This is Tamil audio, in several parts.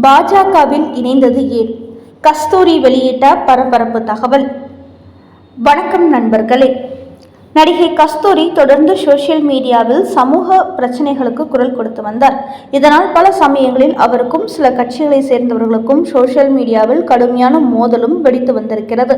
பாஜகவில் இணைந்தது ஏன்? கஸ்தூரி வெளியிட்ட பரபரப்பு தகவல். வணக்கம் நண்பர்களே. நடிகை கஸ்தூரி தொடர்ந்து சோஷியல் மீடியாவில் சமூக பிரச்சனைகளுக்கு குரல் கொடுத்து வந்தார். இதனால் பல சமயங்களில் அவருக்கும் சில கட்சிகளை சேர்ந்தவர்களுக்கும் சோஷியல் மீடியாவில் கடுமையான மோதலும் வெடித்து வந்திருக்கிறது.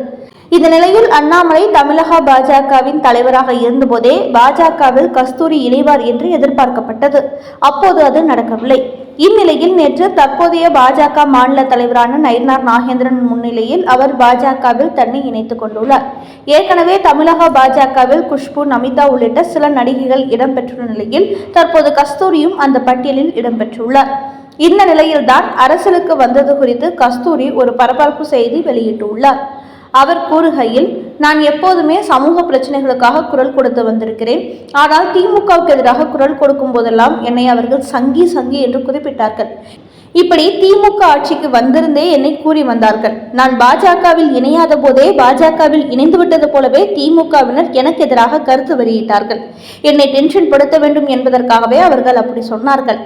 இந்த நிலையில் அண்ணாமலை தமிழக பாஜகவின் தலைவராக இருந்தபோதே பாஜகவில் கஸ்தூரி இணைவார் என்று எதிர்பார்க்கப்பட்டது. அப்போது அது நடக்கவில்லை. இந்நிலையில் நேற்று தற்போதைய பாஜக மாநில தலைவரான நயினார் நாகேந்திரன் முன்னிலையில் அவர் பாஜகவில் தன்னை இணைத்துக் கொண்டுள்ளார். ஏற்கனவே தமிழக பாஜகவில் குஷ்பு நமிதா உள்ளிட்ட சில நடிகைகள் இடம்பெற்றுள்ள நிலையில் தற்போது கஸ்தூரியும் அந்த பட்டியலில் இடம்பெற்றுள்ளார். இந்த நிலையில்தான் அரசியலுக்கு வந்தது குறித்து கஸ்தூரி ஒரு பரபரப்பு செய்தி வெளியிட்டுள்ளார். அவர் கூறுகையில் நான் எப்போதுமே சமூக பிரச்சனைகளுக்காக குரல் கொடுத்து வந்திருக்கிறேன். ஆனால் திமுகவுக்கு எதிராக குரல் கொடுக்கும் போதெல்லாம் என்னை அவர்கள் சங்கி சங்கி என்று குறிப்பிட்டார்கள் இப்படி திமுக ஆட்சிக்கு வந்திருந்தே என்னை கூறி வந்தார்கள். நான் பாஜகவில் இணையாத போதே பாஜகவில் இணைந்து விட்டது போலவே திமுகவினர் எனக்கு எதிராக கருத்து வெளியிட்டார்கள். என்னை டென்ஷன் படுத்த வேண்டும் என்பதற்காகவே அவர்கள் அப்படி சொன்னார்கள்.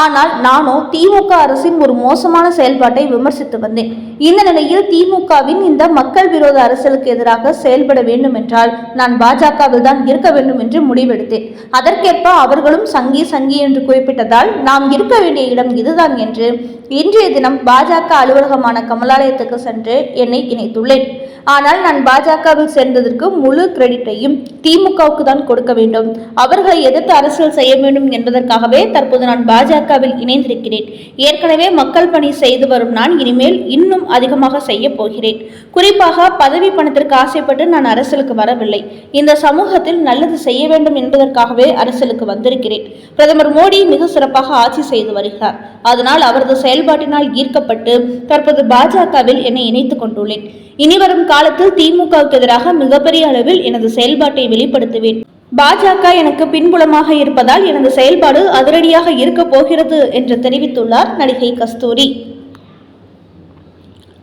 ஆனால் நானோ திமுக அரசின் ஒரு மோசமான செயல்பாட்டை விமர்சித்து வந்தேன். இந்த நிலையில் திமுகவின் இந்த மக்கள் விரோத அரசியலுக்கு எதிராக செயல்பட வேண்டும் என்றால் நான் பாஜகவில் தான் இருக்க வேண்டும் என்று முடிவெடுத்தேன். அதற்கேற்ப அவர்களும் சங்கி சங்கி என்று குறிப்பிட்டதால் நாம் இருக்க வேண்டிய இடம் இதுதான் என்று இன்றைய தினம் பாஜக அலுவலகமான கமலாலயத்துக்கு சென்று என்னை இணைத்துள்ளேன். ஆனால் நான் பாஜகவில் சேர்ந்ததற்கு முழு கிரெடிட்டையும் திமுகவுக்கு தான் கொடுக்க வேண்டும். அவர்களை எதிர்த்து அரசியல் செய்ய வேண்டும் என்பதற்காகவே தற்போது நான் பாஜகவில் இணைந்திருக்கிறேன். ஏற்கனவே மக்கள் பணி செய்து வரும் நான் இனிமேல் இன்னும் அதிகமாக செய்ய போகிறேன். குறிப்பாக பதவி பணத்திற்கு ஆசைப்பட்டு நான் அரசியலுக்கு வரவில்லை. இந்த சமூகத்தில் நல்லது செய்ய வேண்டும் என்பதற்காகவே அரசியலுக்கு வந்திருக்கிறேன். பிரதமர் மோடி மிக சிறப்பாக ஆட்சி செய்து வருகிறார். அதனால் அவரது செயல்பாட்டினால் ஈர்க்கப்பட்டு தற்போது பாஜகவில் என்னை இணைத்துக் கொண்டுள்ளேன். இனிவரும் காலத்தில் திமுகவுக்கு எதிராக மிகப்பெரிய அளவில் எனது செயல்பாட்டை வெளிப்படுத்துவேன். பாஜக எனக்கு பின்புலமாக இருப்பதால் எனது செயல்பாடு அதிரடியாக இருக்க போகிறது என்று தெரிவித்துள்ளார் நடிகை கஸ்தூரி.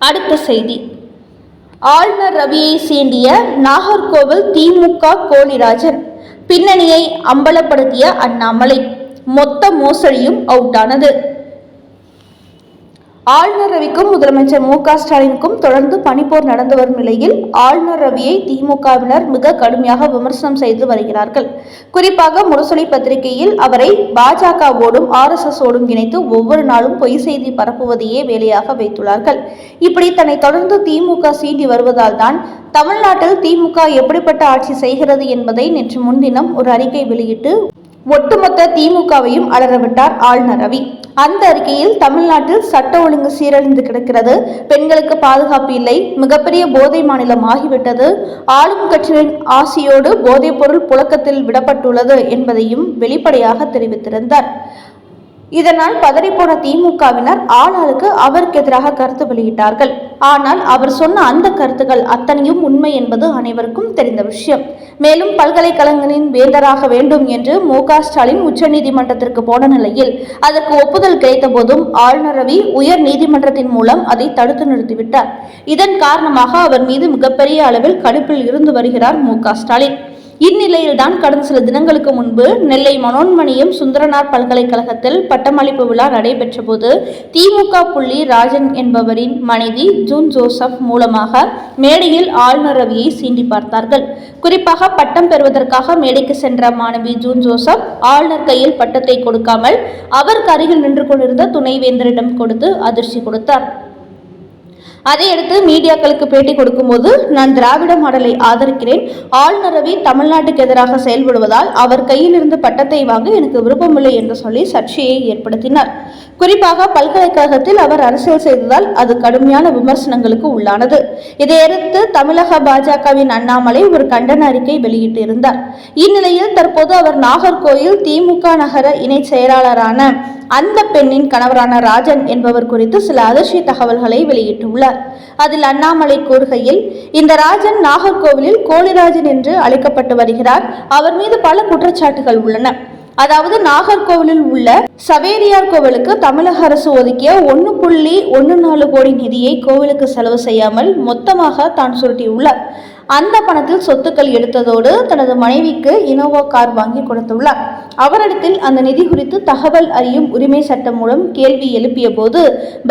அடுத்த செய்தி. ஆளுநர் ரவியை சீண்டிய நாகர்கோவில் திமுக கோலிராஜன் பின்னணியை அம்பலப்படுத்திய அண்ணாமலை. மொத்த மோசடியும் அவுட்டானது. ஆளுநர் ரவிக்கும் முதலமைச்சர் மு க ஸ்டாலினுக்கும் தொடர்ந்து பனிப்போர் நடந்து வரும் நிலையில் ஆளுநர் ரவியை திமுகவினர் மிக கடுமையாக விமர்சனம் செய்து வருகிறார்கள். குறிப்பாக முரசொலி பத்திரிகையில் அவரை பாஜகவோடும் ஆர் எஸ் எஸ் ஓடும் இணைத்து ஒவ்வொரு நாளும் பொய் செய்தி பரப்புவதையே வேலையாக வைத்துள்ளார்கள். இப்படி தன்னை தொடர்ந்து திமுக சீண்டி வருவதால் தான் தமிழ்நாட்டில் திமுக எப்படிப்பட்ட ஆட்சி செய்கிறது என்பதை நேற்று முன்தினம் ஒரு அறிக்கை வெளியிட்டு ஒட்டுமொத்த திமுகவையும் அலறவிட்டார் ஆளுநர் ரவி. அந்த அறிக்கையில் தமிழ்நாட்டில் சட்ட ஒழுங்கு சீரழிந்து கிடக்கிறது. பெண்களுக்கு பாதுகாப்பு இல்லை. மிகப்பெரிய போதை மாநிலம் ஆகிவிட்டது. ஆளும் கட்சியின் ஆசியோடு போதைப் பொருள் புழக்கத்தில் விடப்பட்டுள்ளது என்பதையும் வெளிப்படையாக தெரிவித்திருந்தார். இதனால் பதறிப்போன திமுகவினர் ஆளாளுக்கு அவருக்கு எதிராக கருத்து வெளியிட்டார்கள். ஆனால் அவர் சொன்ன அந்த கருத்துக்கள் அத்தனையும் உண்மை என்பது அனைவருக்கும் தெரிந்த விஷயம். மேலும் பல்கலைக்கழகங்களின் வேந்தராக வேண்டும் என்று மு க ஸ்டாலின் உச்சநீதிமன்றத்திற்கு போன நிலையில் அதற்கு ஒப்புதல் கிடைத்த போதும் ஆளுநர் ரவி உயர் நீதிமன்றத்தின் மூலம் அதை தடுத்து நிறுத்திவிட்டார். இதன் காரணமாக அவர் மீது மிகப்பெரிய அளவில் கடுப்பில் இருந்து வருகிறார் மு ஸ்டாலின். இந்நிலையில்தான் கடந்த சில தினங்களுக்கு முன்பு நெல்லை மனோன்மணியம் சுந்தரனார் பல்கலைக்கழகத்தில் பட்டமளிப்பு விழா நடைபெற்ற போது திமுக புள்ளி ராஜன் என்பவரின் மனைவி ஜூன் ஜோசப் மூலமாக மேடையில் ஆளுநர் ரவியை சீண்டி பார்த்தார்கள். குறிப்பாக பட்டம் பெறுவதற்காக மேடைக்கு சென்ற மாணவி ஜூன் ஜோசப் ஆளுநர் கையில் பட்டத்தை கொடுக்காமல் அவருக்கு அருகில் நின்று கொண்டிருந்த துணைவேந்தரிடம் கொடுத்து அதிர்ச்சி கொடுத்தார். அதையடுத்து மீடியாக்களுக்கு பேட்டி கொடுக்கும்போது நான் திராவிட மாடலை ஆதரிக்கிறேன். ஆளுநர் ரவி தமிழ்நாட்டுக்கு எதிராக செயல்படுவதால் அவர் கையில் இருந்து பட்டத்தை வாங்க எனக்கு விருப்பமில்லை என்று சொல்லி சர்ச்சையை ஏற்படுத்தினார். குறிப்பாக பல்கலைக்கழகத்தில் அவர் அரசியல் செய்ததால் அது கடுமையான விமர்சனங்களுக்கு உள்ளானது. இதையடுத்து தமிழக பாஜகவின் அண்ணாமலை ஒரு கண்டன அறிக்கை வெளியிட்டிருந்தார். இந்நிலையில் தற்போது அவர் நாகர்கோயில் திமுக நகர இணை செயலாளரான அந்த பெண்ணின் கணவரான ராஜன் என்பவர் குறித்து சில அதிர்ச்சி தகவல்களை வெளியிட்டுள்ளார். அதில் அண்ணாமலை கூறுகையில் இந்த ராஜன் நாகர்கோவிலில் கோழிராஜன் என்று அழைக்கப்பட்டு வருகிறார். அவர் மீது பல குற்றச்சாட்டுகள் உள்ளன. அதாவது நாகர்கோவிலில் உள்ள சவேரியார் கோவிலுக்கு தமிழக அரசு ஒதுக்கிய ஒன்று புள்ளி ஒன்று நாலு கோடி நிதியை கோவிலுக்கு செலவு செய்யாமல் மொத்தமாக தான் சுருட்டியுள்ளார். அந்த பணத்தில் சொத்துக்கள் எடுத்ததோடு தனது மனைவிக்கு இனோவா கார் வாங்கி கொடுத்துள்ளார். அவரிடத்தில் அந்த நிதி குறித்து தகவல் அறியும் உரிமை சட்டம் மூலம் கேள்வி எழுப்பிய போது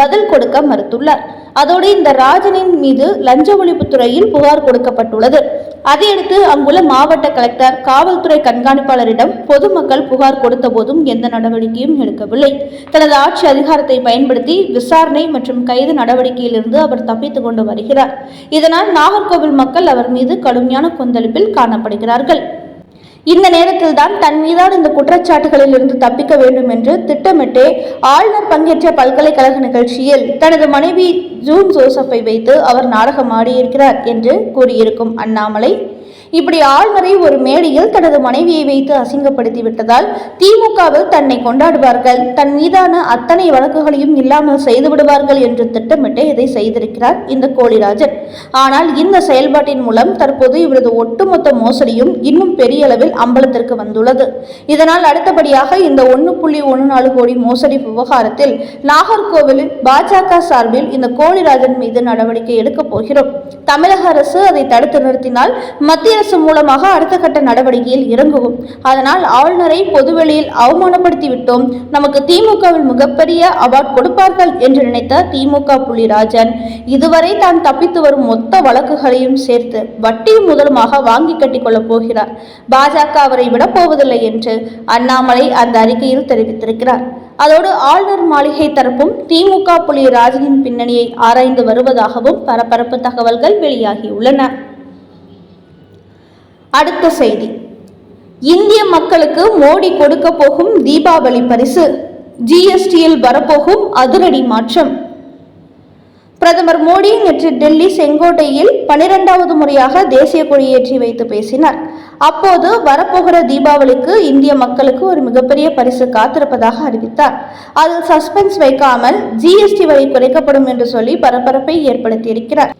பதில் கொடுக்க மறுத்துள்ளார். அதோடு இந்த ராஜனின் மீது லஞ்ச ஒழிப்புத்துறையில் புகார் கொடுக்கப்பட்டுள்ளது. அதையடுத்து அங்குள்ள மாவட்ட கலெக்டர் காவல்துறை கண்காணிப்பாளரிடம் பொதுமக்கள் புகார் கொடுத்த போதும் எந்த நடவடிக்கையும் எடுக்கவில்லை. தனது ஆட்சி அதிகாரத்தை பயன்படுத்தி விசாரணை மற்றும் கைது நடவடிக்கையிலிருந்து அவர் தப்பித்துக் கொண்டு வருகிறார். இதனால் நாகர்கோவில் மக்கள் அவர் மீது கடுமையான கொந்தளிப்பில் காணப்படுகிறார்கள். இந்த நேரத்தில் தான் தன் மீதான இந்த குற்றச்சாட்டுகளில் இருந்து தப்பிக்க வேண்டும் என்று திட்டமிட்டே ஆளுநர் பங்கேற்ற பல்கலைக்கழக நிகழ்ச்சியில் தனது மனைவி ஜூன் ஜோசப்பை வைத்து அவர் நாடகம் ஆடியிருக்கிறார் என்று கூறியிருக்கும் அண்ணாமலை இப்படி ஆளுநரை ஒரு மேடையில் தனது மனைவியை வைத்து அசிங்கப்படுத்தி விட்டதால் திமுகவில் தன்னை கொண்டாடுவார்கள். தன் மீதான அத்தனை வழக்குகளையும் இல்லாமல் செய்து விடுவார்கள் என்று திட்டமிட்டு இதை செய்திருக்கிறார் இந்த கோளிராஜன் ஆனால் இந்த செயல்பாட்டின் மூலம் தற்போது இவரது ஒட்டுமொத்த மோசடியும் இன்னும் பெரிய அளவில் அம்பலத்திற்கு வந்துள்ளது. இதனால் அடுத்தபடியாக இந்த ஒன்று புள்ளி ஒன்று நாலு கோடி மோசடி விவகாரத்தில் நாகர்கோவிலில் பாஜக சார்பில் இந்த கோளிராஜன் மீது நடவடிக்கை எடுக்கப் போகிறோம். தமிழக அரசு அதை தடுத்து நிறுத்தினால் மத்திய அரசு மூலமாக அடுத்த கட்ட நடவடிக்கையில் இறங்குவோம். அதனால் ஆளுநரை பொதுவெளியில் அவமானப்படுத்தி விட்டோம். நமக்கு திமுகவில் மிகப்பெரிய அவார்ட் கொடுப்பார்கள் என்று நினைத்த திமுக புள்ளிராஜன் இதுவரை தான் தப்பித்து வரும் மொத்த வழக்குகளையும் சேர்த்து வட்டியும் முதலுமாக வாங்கி கட்டிக் கொள்ளப் போகிறார். பாஜக அவரை விடப்போவதில்லை என்று அண்ணாமலை அந்த அறிக்கையில் தெரிவித்திருக்கிறார். அதோடு ஆளுநர் மாளிகை தரப்பும் திமுக புலி ராஜனின் பின்னணியை ஆராய்ந்து வருவதாகவும் பரபரப்பு தகவல்கள் வெளியாகியுள்ளன. அடுத்த செய்தி. இந்திய மக்களுக்கு மோடி கொடுக்க போகும் தீபாவளி பரிசு. ஜிஎஸ்டியில் வரப்போகும் அதிரடி மாற்றம். பிரதமர் மோடி நேற்று டெல்லி செங்கோட்டையில் பனிரெண்டாவது முறையாக தேசிய கொடியேற்றி வைத்து பேசினார். அப்போது வரப்போகிற தீபாவளிக்கு இந்திய மக்களுக்கு ஒரு மிகப்பெரிய பரிசு காத்திருப்பதாக அறிவித்தார். அதில் சஸ்பென்ஸ் வைக்காமல் ஜிஎஸ்டி வரி குறைக்கப்படும் என்று சொல்லி பரபரப்பை ஏற்படுத்தியிருக்கிறார்.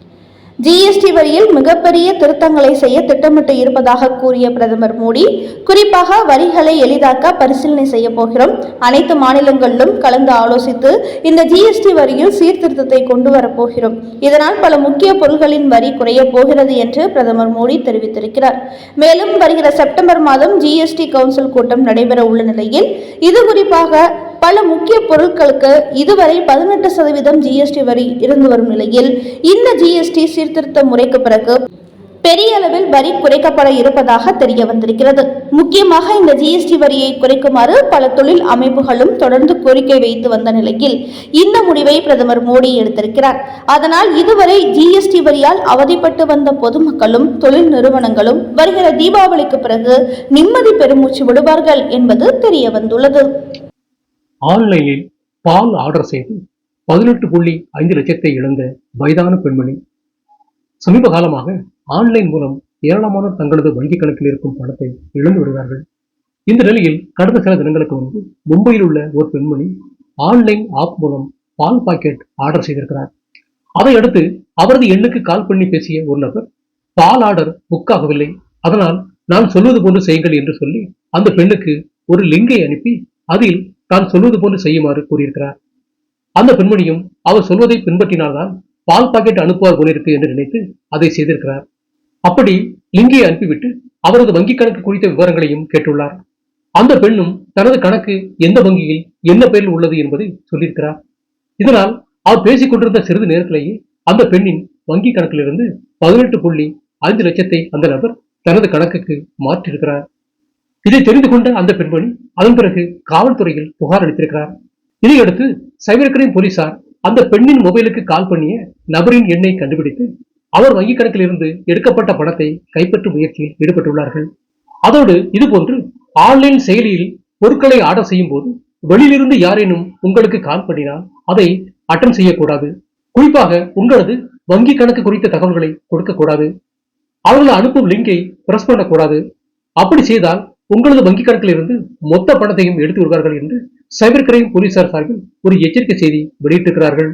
ஜிஎஸ்டி வரியில் மிகப்பெரிய திருத்தங்களை செய்ய திட்டமிட்டு இருப்பதாக கூறிய பிரதமர் மோடி குறிப்பாக வரிகளை எளிதாக்க பரிசீலனை செய்ய போகிறோம். அனைத்து மாநிலங்களிலும் கலந்து ஆலோசித்து இந்த ஜிஎஸ்டி வரியில் சீர்திருத்தத்தை கொண்டு வரப்போகிறோம் இதனால் பல முக்கிய பொருட்களின் வரி குறைய போகிறது என்று பிரதமர் மோடி தெரிவித்திருக்கிறார். மேலும் வருகிற செப்டம்பர் மாதம் ஜிஎஸ்டி கவுன்சில் கூட்டம் நடைபெற உள்ள நிலையில் இது குறிப்பாக பல முக்கிய பொருட்களுக்கு இதுவரை பதினெட்டு சதவீதம் ஜிஎஸ்டி வரி இருந்து வரும் நிலையில் இந்த ஜிஎஸ்டி சீர்திருத்த முறைக்கு பிறகு பெரிய அளவில் வரி குறைக்கப்பட இருப்பதாக தெரிய வந்திருக்கிறது. முக்கியமாக இந்த ஜிஎஸ்டி வரியை குறைக்குமாறு பல தொழில் அமைப்புகளும் தொடர்ந்து கோரிக்கை வைத்து வந்த நிலையில் இந்த முடிவை பிரதமர் மோடி எடுத்திருக்கிறார். அதனால் இதுவரை ஜிஎஸ்டி வரியால் அவதிப்பட்டு வந்த பொதுமக்களும் தொழில் நிறுவனங்களும் வருகிற தீபாவளிக்கு பிறகு நிம்மதி பெருமூச்சு விடுவார்கள் என்பது தெரிய வந்துள்ளது. ஆன்லைனில் பால் ஆர்டர் செய்து பதினெட்டு புள்ளி ஐந்து லட்சத்தை இழந்த வயதான பெண்மணி. சமீப காலமாக ஆன்லைன் மூலம் ஏராளமானோர் தங்களது வங்கிக் கணக்கில் இருக்கும் பணத்தை இழந்து வருகிறார்கள் இந்த நிலையில் கடந்த சில தினங்களுக்கு முன்பு மும்பையில் உள்ள ஒரு பெண்மணி ஆன்லைன் ஆப் மூலம் பால் பாக்கெட் ஆர்டர் செய்திருக்கிறார். அதையடுத்து அவரது எண்ணுக்கு கால் பண்ணி பேசிய ஒரு நபர் பால் ஆர்டர் புக் ஆகவில்லை. அதனால் நான் சொல்வது போன்று செய்யுங்கள் என்று சொல்லி அந்த பெண்ணுக்கு ஒரு லிங்கை அனுப்பி அதில் தான் சொல்வது போன்று செய்யுமாறு கூறியிருக்கிறார். அந்த பெண்மணியும் அவர் சொல்வதை பின்பற்றினால்தான் பால் பாக்கெட் அனுப்புவார் போலிருக்கு என்று நினைத்து அதை செய்திருக்கிறார். அப்படி லிங்கியை அனுப்பிவிட்டு அவரது வங்கிக் கணக்கு குறித்த விவரங்களையும் கேட்டுள்ளார். அந்த பெண்ணும் தனது கணக்கு எந்த வங்கியில் என்ன பெயரில் உள்ளது என்பதை சொல்லியிருக்கிறார். இதனால் அவர் பேசிக் கொண்டிருந்த சிறிது நேரத்திலேயே அந்த பெண்ணின் வங்கி கணக்கிலிருந்து பதினெட்டு புள்ளி ஐந்து லட்சத்தை அந்த நபர் தனது கணக்குக்கு மாற்றியிருக்கிறார். இதை தெரிந்து கொண்ட அந்த பெண்மணி அதன் பிறகு காவல்துறையில் புகார் அளித்திருக்கிறார். இதையடுத்து சைபர் கிரைம் போலீசார் அந்த பெண்ணின் மொபைலுக்கு கால் பண்ணிய நபரின் எண்ணை கண்டுபிடித்து அவர் வங்கிக் கணக்கில் இருந்து எடுக்கப்பட்ட பணத்தை கைப்பற்றும் முயற்சியில் ஈடுபட்டுள்ளார்கள். அதோடு இதுபோன்று ஆன்லைன் செயலியில் பொருட்களை ஆர்டர் செய்யும் போது வெளியிலிருந்து யாரேனும் உங்களுக்கு கால் பண்ணினால் அதை அட்டன் செய்யக்கூடாது. குறிப்பாக உங்களது வங்கி கணக்கு குறித்த தகவல்களை கொடுக்கக்கூடாது. அவர்கள் அனுப்பும் லிங்கை பிரஸ் பண்ணக்கூடாது. அப்படி செய்தால் உங்களது வங்கி கணக்கில் இருந்து மொத்த பணத்தையும் எடுத்து விடுவார்கள் என்று சைபர் கிரைம் போலீசார் சார்பில் ஒரு எச்சரிக்கை செய்தி வெளியிட்டிருக்கிறார்கள்.